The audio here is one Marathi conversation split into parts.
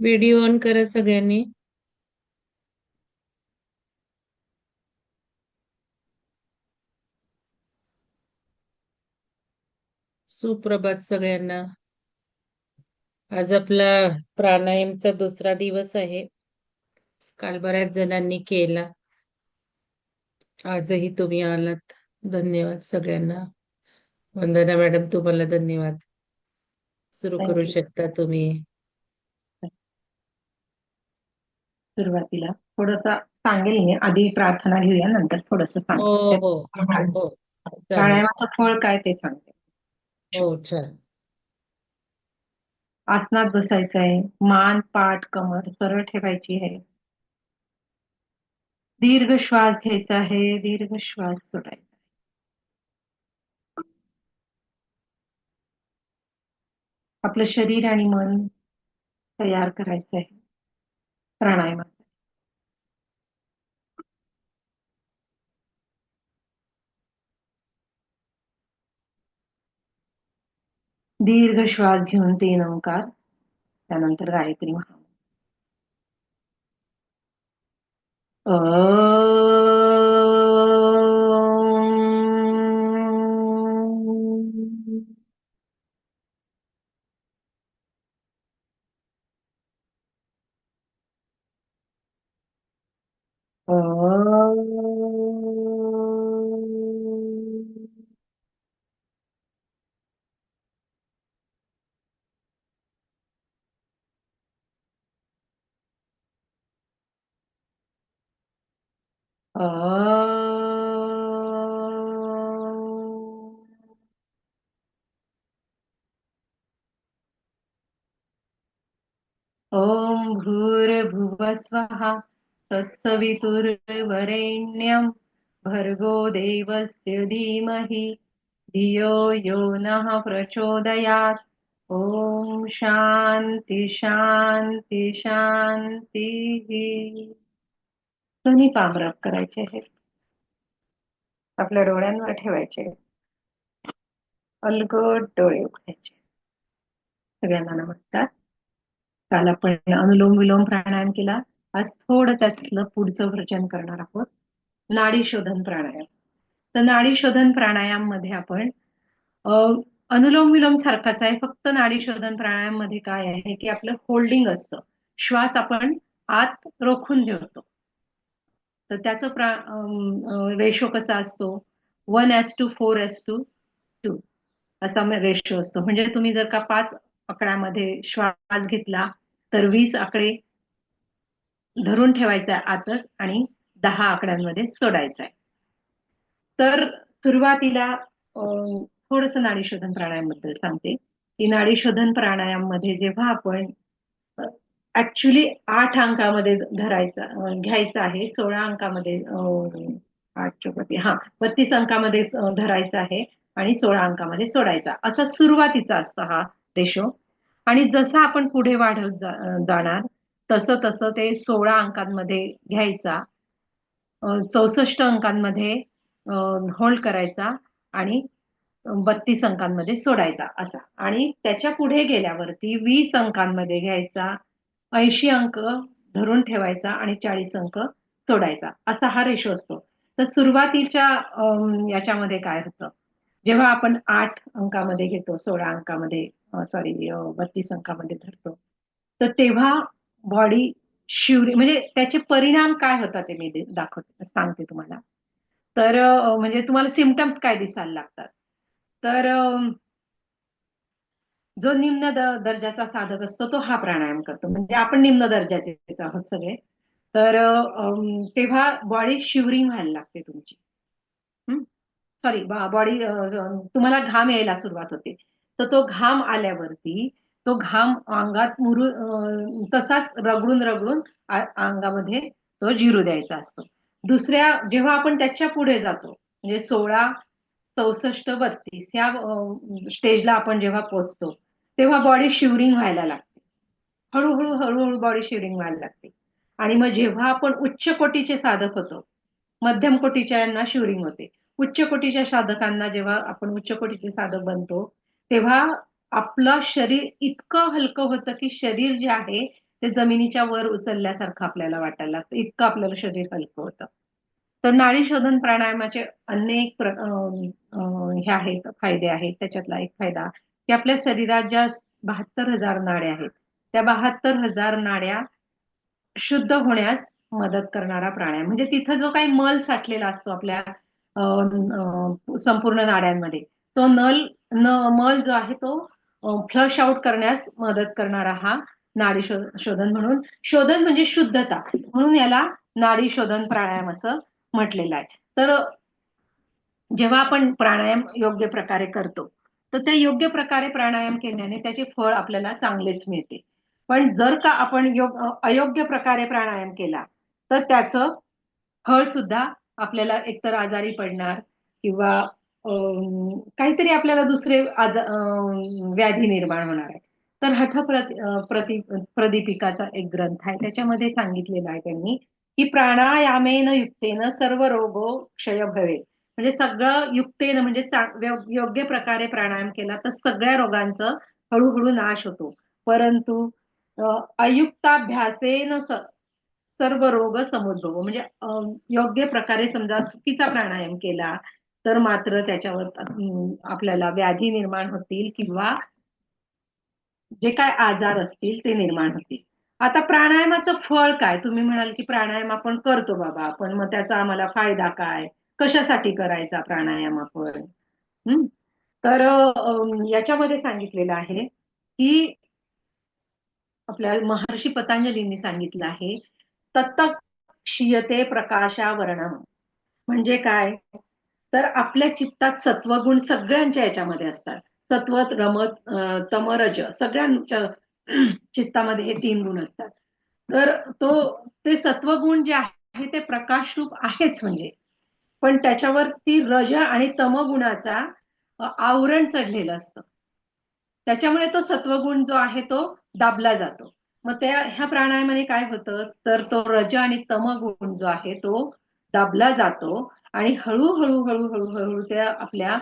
व्हिडिओ ऑन करा सगळ्यांनी. सुप्रभात सगळ्यांना. आज आपला प्राणायामचा दुसरा दिवस आहे. काल बऱ्याच जणांनी केला. आजही तुम्ही आलात. धन्यवाद सगळ्यांना. वंदना मॅडम तुम्हाला धन्यवाद. सुरू करू. शकता तुम्ही. सुरुवातीला. थोडस सांगेल मी आधी प्रार्थना घेऊया नंतर थोडस हो सांगेल हो. हो. चालेल प्राणायामाचं फळ काय ते सांगते. हो आसनात बसायचं आहे मान पाठ कमर सरळ ठेवायची आहे. दीर्घ श्वास घ्यायचा आहे. दीर्घ श्वास सोडायचा आपलं शरीर आणि मन तयार करायचं आहे. प्राणायामासाठी दीर्घ श्वास घेऊन तीन ओंकार त्यानंतर गायत्री महा अ ॐ भूर्भुवस्वः तत्सवितुर्वरेण्यं। भर्गो देवस्य धीमहि। धियो यो नः प्रचोदयात्। ॐ शान्ति शान्ति शान्तिः। दोन्ही पामरप करायचे आहेत. आपल्या डोळ्यांवर ठेवायचे अलगट डोळे उघडायचे सगळ्यांना नमस्कार. काल आपण अनुलोम विलोम प्राणायाम केला. आज थोडं त्यातलं पुढचं वचन करणार आहोत. नाडी शोधन प्राणायाम. तर नाडी शोधन प्राणायाममध्ये आपण अनुलोम विलोम सारखाच आहे. फक्त नाडी शोधन प्राणायाममध्ये काय आहे की आपलं होल्डिंग असतं. श्वास आपण आत रोखून ठेवतो. तर त्याचं प्रा रेशो कसा असतो? One is to four is to two असा रेशो असतो. म्हणजे तुम्ही जर का पाच आकड्यामध्ये श्वास घेतला तर वीस आकडे धरून ठेवायचा आहे आतच आणि दहा आकड्यांमध्ये सोडायचा. आहे तर सुरुवातीला थोडस नाडी शोधन प्राणायामबद्दल सांगते. की नाडी शोधन प्राणायाममध्ये जेव्हा आपण ऍक्च्युली आठ अंकामध्ये धरायचा घ्यायचा आहे. सोळा अंकामध्ये आठ चौपती हा बत्तीस अंकामध्ये धरायचा आहे आणि सोळा अंकामध्ये सोडायचा. असा सुरुवातीचा असतो हा रेशो. आणि जसं आपण पुढे वाढत जा- जाणार तसं तसं ते सोळा अंकांमध्ये घ्यायचा चौसष्ट अंकांमध्ये होल्ड करायचा आणि बत्तीस अंकांमध्ये सोडायचा असा. आणि त्याच्या पुढे गेल्यावरती वीस अंकांमध्ये घ्यायचा ऐंशी अंक धरून ठेवायचा आणि चाळीस अंक सोडायचा. असा हा रेशो असतो. तर सुरुवातीच्या याच्यामध्ये काय होतं? जेव्हा आपण आठ अंकामध्ये घेतो सोळा अंकामध्ये सॉरी बत्तीस अंकामध्ये धरतो तर तेव्हा बॉडी शिवरी म्हणजे त्याचे परिणाम काय होतात ते मी दाखवते सांगते तुम्हाला. तर म्हणजे तुम्हाला सिमटम्स काय दिसायला लागतात? तर जो निम्न दर्जाचा साधक असतो तो हा प्राणायाम करतो. म्हणजे आपण निम्न दर्जाचे आहोत सगळे. तर तेव्हा बॉडी शिवरिंग व्हायला लागते तुमची. सॉरी बॉडी तुम्हाला घाम यायला सुरुवात होते. तर तो घाम आल्यावरती तो घाम अंगात मुरू तसाच रगडून रगडून अंगामध्ये तो जिरू द्यायचा असतो. दुसऱ्या जेव्हा आपण त्याच्या पुढे जातो म्हणजे सोळा चौसष्ट बत्तीस या स्टेजला आपण जेव्हा पोचतो तेव्हा बॉडी शिवरिंग व्हायला लागते. हळूहळू हळूहळू बॉडी शिवरिंग व्हायला लागते. आणि मग जेव्हा आपण उच्च कोटीचे साधक होतो मध्यम कोटीच्या यांना शिवरिंग होते. उच्च कोटीच्या साधकांना जेव्हा आपण उच्च कोटीचे साधक बनतो तेव्हा आपलं शरीर इतकं हलकं होतं की शरीर जे आहे ते जमिनीच्या वर उचलल्यासारखं आपल्याला वाटायला लागतं. इतकं आपल्याला शरीर हलकं होतं. तर नाडी शोधन प्राणायामाचे अनेक प्र हे आहेत फायदे आहेत. त्याच्यातला एक फायदा की आपल्या शरीरात ज्या बहात्तर हजार नाड्या आहेत त्या बहात्तर हजार नाड्या शुद्ध होण्यास मदत करणारा प्राणायाम म्हणजे तिथं जो काही मल साठलेला असतो आपल्या संपूर्ण नाड्यांमध्ये तो नल न मल जो आहे तो फ्लश आउट करण्यास मदत करणारा हा नाडी शो- शोधन म्हणून. शोधन म्हणजे शुद्धता म्हणून याला नाडी शोधन प्राणायाम असं म्हटलेलं आहे. तर जेव्हा आपण प्राणायाम योग्य प्रकारे करतो तर त्या योग्य प्रकारे प्राणायाम केल्याने त्याचे फळ आपल्याला चांगलेच मिळते. पण जर का आपण योग अयोग्य प्रकारे प्राणायाम केला तर त्याचं फळ सुद्धा आपल्याला एकतर आजारी पडणार किंवा काहीतरी आपल्याला दुसरे आज व्याधी निर्माण होणार आहे. तर हठ प्रति प्रदीपिकाचा एक ग्रंथ आहे. त्याच्यामध्ये सांगितलेला आहे त्यांनी की प्राणायामेन युक्तेन सर्व रोगो क्षय भवे म्हणजे सगळं युक्तेनं म्हणजे योग्य प्रकारे प्राणायाम केला तर सगळ्या रोगांचं हळूहळू नाश होतो. परंतु अयुक्ताभ्यासेन सर्व रोग समुद्भव. म्हणजे योग्य प्रकारे समजा चुकीचा प्राणायाम केला तर मात्र त्याच्यावर आपल्याला व्याधी निर्माण होतील किंवा जे काय आजार असतील ते निर्माण होतील. आता प्राणायामाचं फळ काय? तुम्ही म्हणाल की प्राणायाम आपण करतो बाबा पण मग त्याचा आम्हाला फायदा काय? कशासाठी करायचा प्राणायाम आपण? हम्म तर याच्यामध्ये सांगितलेलं आहे की आपल्या महर्षी पतंजलींनी सांगितलं आहे तत्त क्षीयते प्रकाशावरणम. म्हणजे काय? तर आपल्या चित्तात सत्वगुण सगळ्यांच्या याच्यामध्ये असतात. सत्व रमत तमरज सगळ्यांच्या चित्तामध्ये हे तीन गुण असतात. तर तो ते सत्वगुण जे आहे ते प्रकाश रूप आहेच म्हणजे. पण त्याच्यावरती रज आणि तमगुणाचा आवरण चढलेलं असतं. त्याच्यामुळे तो सत्वगुण जो आहे तो दाबला जातो. मग त्या ह्या प्राणायामाने काय होतं? तर तो रज आणि तमगुण जो आहे तो दाबला जातो आणि हळूहळू हळूहळू हळूहळू त्या आपल्या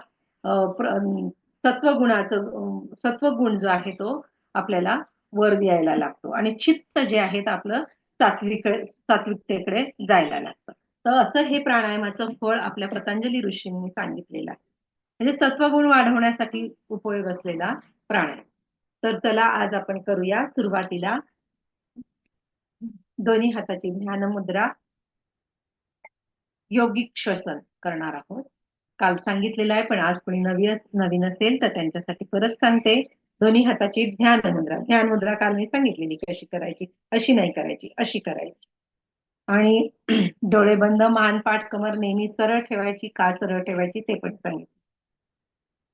सत्वगुणाचं सत्वगुण जो आहे तो आपल्याला वर यायला लागतो आणि चित्त जे आहे ते आपलं सात्विक सात्विकतेकडे जायला लागतं. तर असं हे प्राणायामाचं फळ आपल्या पतंजली ऋषींनी सांगितलेलं आहे. म्हणजे सत्वगुण वाढवण्यासाठी उपयोग असलेला प्राणायाम. तर चला आज आपण करूया सुरुवातीला दोन्ही हाताची ध्यान मुद्रा. योगिक श्वसन करणार आहोत. काल सांगितलेलं आहे पण आज कोणी नवीन नवीन असेल तर त्यांच्यासाठी परत सांगते. दोन्ही हाताची ध्यान मुद्रा. ध्यान मुद्रा काल मी सांगितलेली कशी करायची अशी नाही करायची अशी करायची. आणि डोळे बंद मान पाठ कमर नेहमी सरळ ठेवायची का सरळ ठेवायची ते पण सांगितलं.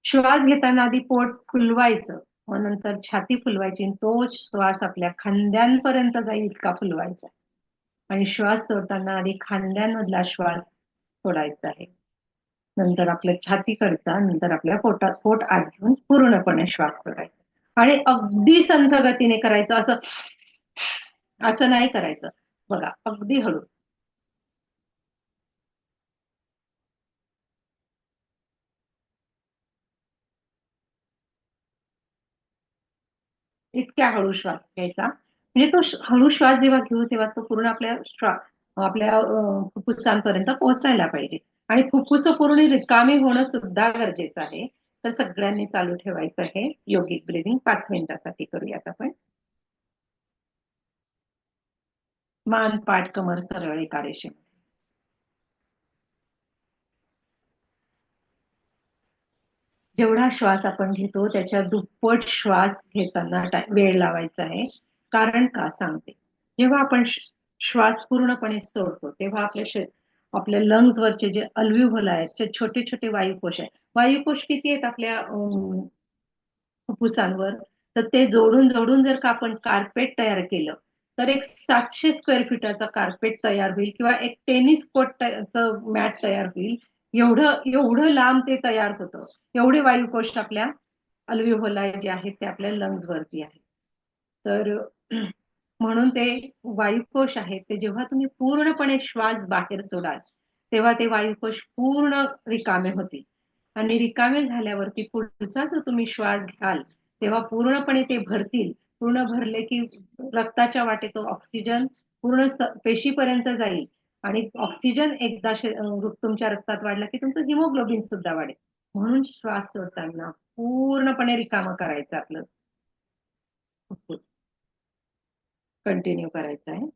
श्वास घेताना आधी पोट फुलवायचं मग नंतर छाती फुलवायची आणि तो श्वास आपल्या खांद्यांपर्यंत जाईल इतका फुलवायचा. आणि श्वास सोडताना आधी खांद्यांमधला श्वास सोडायचा आहे. नंतर आपल्या छातीकडचा नंतर आपल्या पोटात पोट आत घेऊन पूर्णपणे श्वास सोडायचा. आणि अगदी संथ गतीने करायचं असं असं नाही करायचं. बघा अगदी हळू. इतक्या हळू श्वास घ्यायचा. म्हणजे तो हळू श्वास जेव्हा घेऊ तेव्हा तो पूर्ण आपल्या आपल्या फुफ्फुसांपर्यंत पोहोचायला पाहिजे. आणि फुफ्फुस पूर्ण रिकामी होणं सुद्धा गरजेचं आहे. तर सगळ्यांनी चालू ठेवायचं आहे. योगिक ब्रिदिंग पाच मिनिटासाठी करूयात आपण. मान पाठ कमर सरळ एका रेषेमध्ये. जेवढा श्वास आपण घेतो त्याच्या दुप्पट श्वास घेताना वेळ लावायचा आहे. कारण का? सांगते. जेव्हा आपण श्वास पूर्णपणे सोडतो तेव्हा आपल्या आपल्या लंग्स वरचे जे अल्व्ह्युल आहेत जे छोटे छोटे वायुकोश आहेत वायुकोश किती आहेत आपल्या फुफ्फुसांवर? तर ते जोडून जोडून जर का आपण कार्पेट तयार केलं तर एक सातशे स्क्वेअर फीटाचा कार्पेट तयार होईल किंवा एक टेनिस कोर्टचं मॅट तयार होईल. एवढं एवढं लांब ते तयार होतं. एवढे वायुकोश आपल्या अल्विहोला जे आहेत ते आपल्या लंग्स वरती आहेत. तर म्हणून ते वायुकोश आहेत. ते जेव्हा तुम्ही पूर्णपणे श्वास बाहेर सोडाल तेव्हा ते वायुकोश पूर्ण रिकामे होतील. आणि रिकामे झाल्यावरती पुढचा जर तुम्ही श्वास घ्याल तेव्हा पूर्णपणे ते भरतील. पूर्ण भरले की रक्ताच्या वाटे तो ऑक्सिजन पूर्ण पेशीपर्यंत जाईल. आणि ऑक्सिजन एकदा तुमच्या रक्तात वाढला की तुमचं हिमोग्लोबिन सुद्धा वाढेल. म्हणून श्वास सोडताना पूर्णपणे रिकामं करायचं आपलं. कंटिन्यू करायचं आहे.